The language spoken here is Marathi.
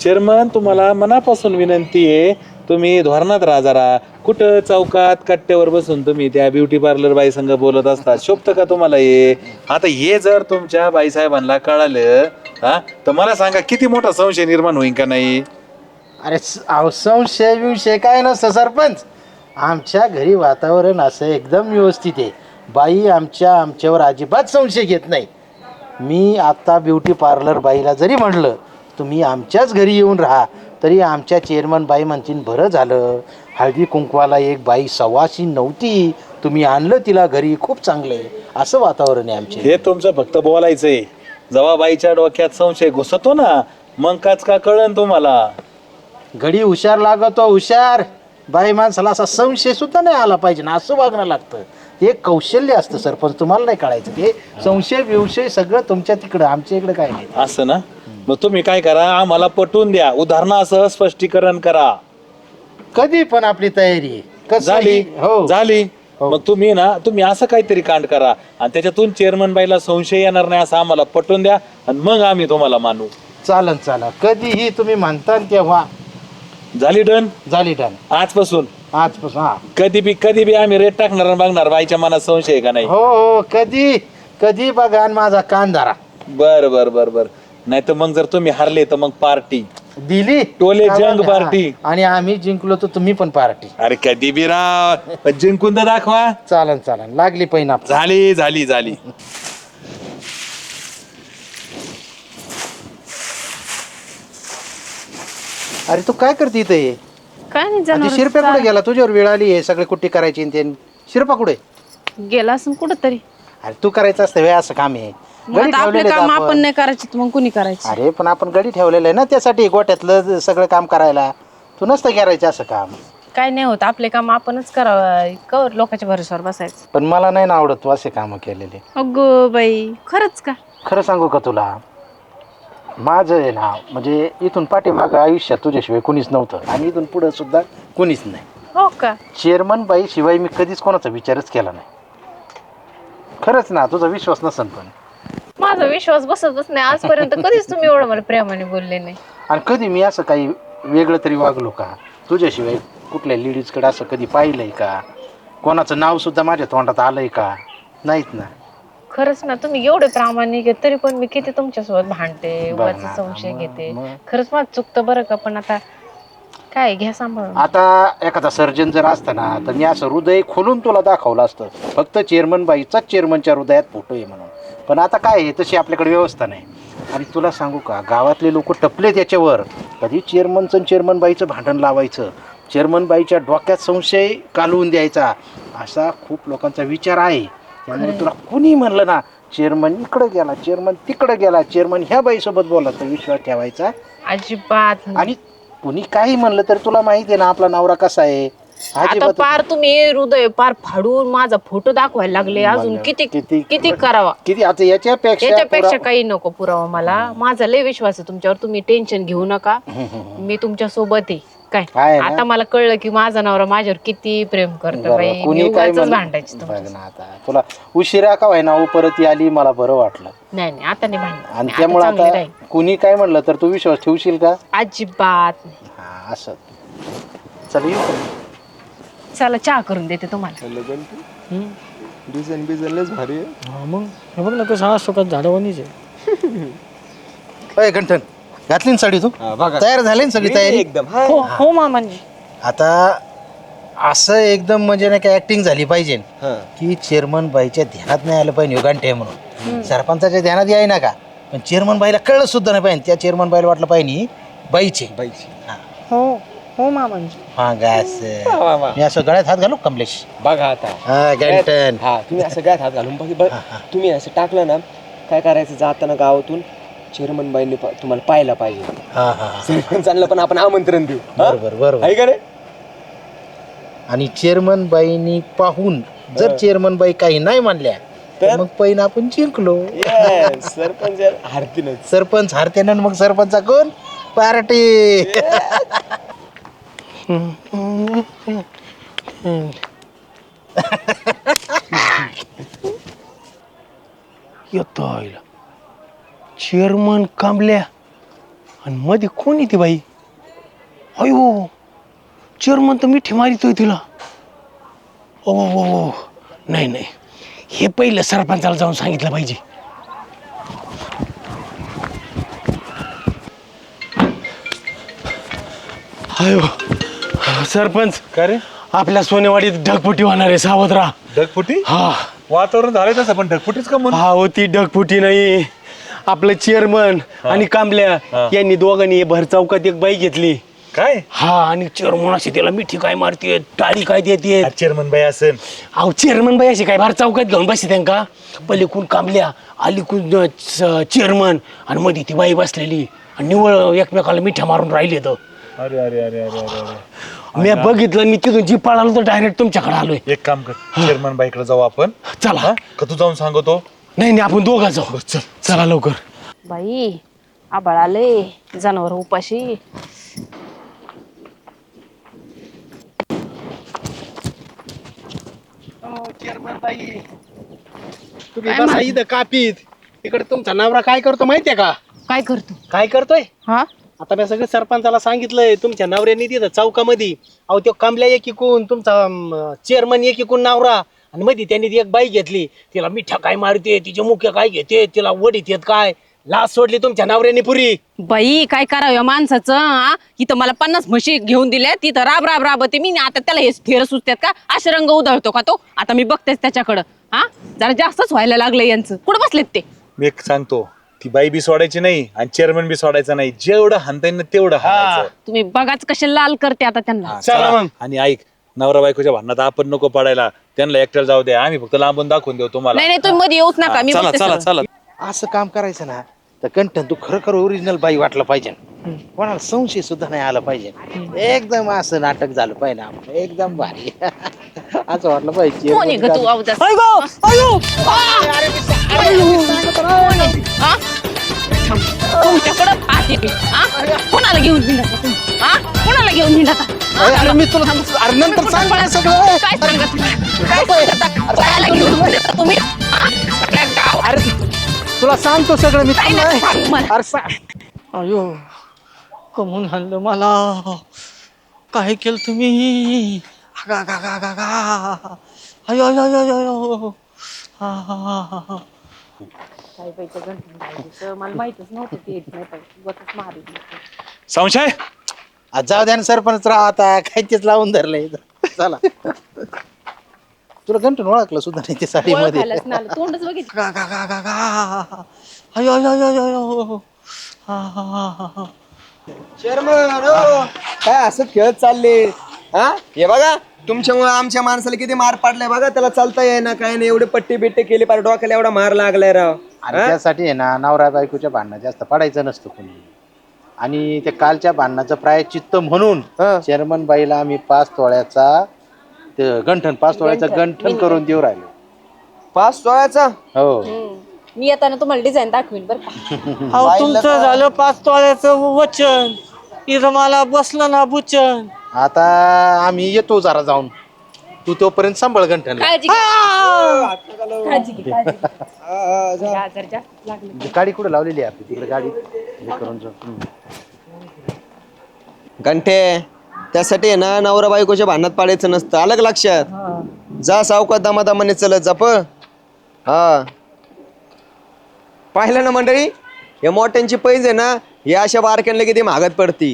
चेअरमन तुम्हाला मनापासून विनंती आहे तुम्ही धोरणात राहा जरा. कुठं चौकात कट्ट्यावर बसून तुम्ही त्या ब्युटी पार्लर बाई संग बोलत असता शोभतं का तुम्हाला हे? आता हे जर तुमच्या बाईसाहेबांना कळालं हा तर मला सांगा किती मोठा संशय निर्माण होईल का नाही? अरे स- अहो, संशय विषय काय नसतं सरपंच. आमच्या घरी वातावरण असं एकदम व्यवस्थित आहे. बाई आमच्या आमच्यावर अजिबात संशय घेत नाही. मी आता ब्युटी पार्लर बाईला जरी म्हटलं तुम्ही आमच्याच घरी येऊन राहा. तरी आमच्या चेअरमन बाई म्हणतील बरं झालं. हळदी कुंकवाला एक बाई सव्वाशी नव्हती तुम्ही आणलं तिला घरी खूप चांगलं आहे. असं वातावरण आहे आमचे. हे तुमचं फक्त बोलायचंय जेव्हा बाईच्या डोक्यात संशय घुसतो ना मग काच का कळन तुम्हाला? घडी हुशार लागतो हुशार. बाई माणसाला असा संशय सुद्धा नाही आला पाहिजे ना असं वागणं लागतं. हे कौशल्य असतं सरपंच तुम्हाला नाही कळायचं. ते संशय विवशय सगळं तुमच्या तिकडं आमच्या इकडं काय नाही. असं ना? मग तुम्ही काय करा? आम्हाला पटवून द्या. उदाहरणासह स्पष्टीकरण करा. कधी पण आपली तयारी आहे. कसं झाली. हो. झाली. हो. मग तुम्ही ना तुम्ही असं काहीतरी कांड करा. आणि त्याच्यातून चेअरमन बाईला संशय येणार नाही असं आम्हाला पटवून द्या. आणि मग आम्ही तुम्हाला मानू. चालन चालन. कधीही तुम्ही म्हणता तेव्हा झाली डन? झाली डन. आजपासून? आजपासून हा. कधी बी कधी बी आम्ही रेट टाकणार आणि बघणार बाईच्या मनात संशय आहे का नाही? हो हो कधी कधी बघा आणि माझा कान धरा. बर बर बर बर. नाही तर मग जर तुम्ही हारले तर मग पार्टी दिली? टोले जंग हा. पार्टी. आणि आम्ही जिंकलो तर तुम्ही पण पार्टी अरे कधी बी राव. पण जिंकून तर दाखवा. चालन चालन. लागली पहिना झाली झाली झाली. अरे तू काय करते इथे? काय नाही आणि ते जनावरं शिरप्या कुठे गेला? तुझ्यावर वेळ आली आहे सगळे कुट्टी करायची आणि ते? शिरपा कुठे? गेला असं कुठं तरी अरे तू करायचं असतं वेळ असं काम आहे. मग गडी आता आपले ठेवलेले काम आपण नाही करायचे मग कुणी करायचे? अरे पण आपण गडी ठेवलेलं आहे ना त्यासाठी गोट्यातलं सगळं काम करायला. तू नसतं करायचं असं काम. काय नाही होत आपले काम आपणच करावं. कवर लोकांच्या भरोश्यावर बसायचं. पण मला नाही ना आवडत तू असे कामं केलेले. अगो बाई खरंच का? खरं सांगू का तुला? माझं आहे ना म्हणजे इथून पाठीमागं आयुष्यात तुझ्याशिवाय कुणीच नव्हतं. आणि इथून पुढं सुद्धा कुणीच नाही. हो का? चेअरमन बाई शिवाय मी कधीच कोणाचा विचारच केला नाही. खरंच ना तुझा विश्वास नसन पण. माझा विश्वास बसतच नाही. आजपर्यंत कधीच तुम्ही एवढं मला प्रेमाने बोलले नाही. आणि कधी मी असं काही वेगळं तरी वागलो का? तुझ्याशिवाय कुठल्या लेडीजकडे असं कधी पाहिलंय का? कोणाचं नाव सुद्धा माझ्या तोंडात आलंय का? नाहीत ना. खरंच ना तुम्ही एवढे प्रामाणिक आहे तरी पण मी किती तुमच्यासोबत भांडते बघ उगाच ना, संशय मग- घेते. मग. खरंच माझं चुकतं बरं का पण आता काय घ्या सांभाळून. आता एखादा सर्जन जर असता ना तर मी असं हृदय खोलून तुला दाखवलं असतं. फक्त चेअरमन बाईचाच चेअरमनच्या हृदयात फोटो आहे म्हणून. पण आता काय आहे तशी आपल्याकडे व्यवस्था नाही. आणि तुला सांगू का गावातले लोक टपले त्याच्यावर कधी चेअरमनचं चेअरमन बाईचं भांडण लावायचं. चेअरमन बाईच्या डोक्यात संशय कालवून द्यायचा. असा खूप लोकांचा विचार आहे. त्यामुळे तुला कुणी म्हणलं ना चेअरमन इकडं गेला चेअरमन तिकडं गेला चेअरमन ह्या बाईसोबत बोला तर विश्वास ठेवायचा? अजिबात नाही. आणि कुणी काही म्हणलं तर तुला माहिती आहे ना आपला नवरा कसा आहे? आता अजिबात पार तुम्ही हृदय पार फाडून माझा फोटो दाखवायला लागले अजून किती किती- किती करावा? किती आता याच्यापेक्षा याच्यापेक्षा पुरा- काही नको पुरावा मला. माझा लय विश्वास आहे तुमच्यावर तुम्ही टेन्शन घेऊ नका. मी तुमच्यासोबत आहे. आहे काय ना? आता मला कळलं की माझा नवरा माझ्यावर किती प्रेम करतो बरं, बाई. कुणी काय उगाचच भांडायची बघ तुमच्या ना आता. तुला उशिरा का व्हायना हो परत ती आली मला बरं वाटलं. नाही नाही आता नाही भांडणार. आणि आता त्यामुळे आता कुणी काय म्हणलं तर तू विश्वास ठेवशील का? अजिबात नाही. हा असं. चल येऊ का? चला चहा करून देते तुम्हाला. डिझाईन बिझाईन लयच भारी आहे. हा मग? हे बघ ना कसं हा सुखात झाडावानीच आहे. अय गंठन. घातली ना साडी तू? तयार झाली ना सगळी तयारी? एकदम हो. हो मामांजी. आता असं एकदम म्हणजे नाही का ऍक्टिंग झाली पाहिजे. हा. की चेअरमन बाईच्या ध्यानात नाही आलं पाहिजे गांठे म्हणून. सरपंचाच्या ध्यानात याय ना का पण चेअरमन बाईला कळलं सुद्धा नाही पाहिजे. त्या चेअरमन बाईला वाटलं पाहिजे बाईचे. बाईची. हो. हो मामांजी. हा गास. वा, वा. मी असं गळ्यात हात घालू कमलेश? बघा आता. हा हा तुम्ही असं गायत हात घालून बघ. तुम्ही असं टाकलं ना काय करायचं जाताना गावातून चेअरमन बाईंनी तुम्हाला पाहायला पाहिजे. हा हा हा. सरपंचांना पण आपण आमंत्रण देऊ. हा? बरोबर बरोबर. आहे का रे आणि चेअरमन बाईनी पाहून जर चेअरमन बाई काही नाही मानल्या तर मग पहिला आपण जिंकलो. Yes, सरपंच हारतीनच सरपंच हारते ना मग सरपंचा कोण? पार्टी. येतो आईला चेअरमन कांबल्या. आणि मध्ये कोण येते बाई? अयो चेअरमन तर मिठी मारितोय तिला. ओ ओ नाही नाही. हे पहिलं सरपंचाला जाऊन सांगितलं पाहिजे. अयो सरपंच का रे? आपल्या सोनेवाडीत ढगफुटी होणार आहे सावध राहा ढगफुटी? हा. वातावरण झालंय तसं पण ढगफुटीच का म्हणून? हा होती ढगफुटी नाही. आपलं चेअरमन आणि कांबल्या. यांनी दोघांनी भर चौकात एक बाई घेतली. काय? हा आणि चेअरमन अशी त्याला मिठी काय मारते टाळी काय देते चेअरमन बाई असेल. अहो चेअरमन बाई अशी काय भार चौकात घेऊन बसते त्यांका पलीकून कांबल्या अलीकून चेअरमन आणि मध्ये ती बाई बसलेली. आणि निवळ एकमेकाला मिठ्या मारून राहिले तर अरे अरे अरे अरे अरे अरे. मी बघितलं मी तिथून जी पळालो तर डायरेक्ट तुमच्याकडे आलोय. एक काम कर चेअरमन बाईकडे जाऊ आपण. चला. हा? का तू जाऊन सांगतो? नाही नाही आपण दोघा जाऊ. चला. लवकर. बाई आबाळ आले जनावर उपाशी. तुम्ही बसा इथं कापीत. इकडे तुमचा नवरा काय करतो माहितीये का? काय करतो? काय करतोय? हा? आता मी सगळं सरपंचाला सांगितलंय तुमच्या नवऱ्याने तिथं चौकामध्ये. अहो तो कांबल्या एकीकून तुमचा चेअरमन एकीकून नवरा. आणि मध्ये त्यांनी ती एक बाई घेतली. तिला मिठ्या काय मारते तिचे मुख्य काय घेते तिला वडीत येत काय? लाच सोडली तुमच्या नवऱ्याने पुरी. बाई काय करावं या माणसाचं हा इथं मला पन्नास म्हशी घेऊन दिल्या तिथं राब राब राबते मी. आता त्याला हे फेर सुचतात का? असे रंग उधळतो का तो? आता मी बघतेच त्याच्याकडं हा जरा जास्तच व्हायला लागलं यांचं. कुठं बसलेत ते? मी एक सांगतो ती बाई बी सोडायची नाही आणि चेअरमन बी सोडायचं नाही. जेवढं हाणता येईल ना तेवढं हाणायचं. तुम्ही बघाच कसे लाल करते आता त्यांना. हा. आणि ऐक नवरा बायकोच्या भांडणात आपण नको पडायला. त्यांना एकट्याला जाऊ द्या आम्ही फक्त लांबून दाखवून देऊ तुम्हाला. नाही नाही तुम्ही मध्ये येऊच नका. मी चला बघते चला सगळं. चला. असं काम करायचं ना तर कंटन तू खरोखर ओरिजिनल बाई वाटलं पाहिजे. कोणाला संशय सुद्धा नाही आला पाहिजे. एकदम असं नाटक झालं पाहिजे आपलं. एकदम भारी. असं वाटलं पाहिजे. कोण आहे ग तू अवदास? तुमच्याकडं पाहते मी. कोणाला घेऊन हिंडता तुम्ही? हा? कोणाला घेऊन हिंडता? अरे मी तुला अरे नंतर सांग मला सगळं काय सांगत काय सांगता? घेऊन तुम्ही हा? सगळ्या गावात अरे तुला सांगतो सगळं मी काय नाही सांग मला. अरे सांग अयो कमून आणलं मला काय केलं तुम्ही आगा आगा आगा आगा आगा. अयो अयो अयो अयो अयो हा, हा, हा, हा, हा. काय बाईचं. मला माहितच नव्हतं ते येत नाही. संशय आज जाऊ द्या ना सरपंच राव आता काय तेच लावून धरलंय. चला. तुला घंटून ओळखलं सुद्धा नाही ते साडीमध्ये. ओळखायलाच नाही आलं. तोंडच बघितलं. आगा आगा आगा आगा आगा. अयो अयो अयो अयो अयो. हा, हा, हा, हा, हा. काय असं खेळत चालले? हा? हे बघा तुमच्यामुळे आमच्या माणसाला किती मार पाडलाय बघा त्याला चालता येईना काय नाही एवढे पट्टी बिट्टी केली पार डोक्याला एवढा मार लागलाय राव. आणि त्यासाठी आहे ना नवरा बायकोच्या भांडणं जास्त पडायचं नसतं कोणी. आणि त्या कालच्या भांडणाचं प्रायचित्त म्हणून चेअरमन बाईला आम्ही पाच तोळ्याचा ते गंठन पाच तोळ्याचं गंठन करून देऊ राहिलो. पाच सोळाचा हो मी येताना तुम्हाला डिझाईन दाखवीन बरं का. अहो तुमचं झालं पाच तोळ्याचं वचन. इथं मला बसलं ना बुचन. आता आम्ही येतो जरा जाऊन. तू तोपर्यंत सांभाळ गंठन काळजी घे. काळजी घे, काळजी घे. आजार जास्त लागले गाडी कुठे लावलेली आहे आपली? तिकडे गाडी हे करून जाऊ. हम्म. घंटे त्यासाठी आहे ना नवरा बायकोच्या भांडणात पाडायचं नसतं. का लक्षात? जा सावकात दमादमाने चलत जा प हा. पाहिलं ना मंडळी? या मोठ्यांची पैज आहे ना हे अशा बारक्यांना किती महागात पडती.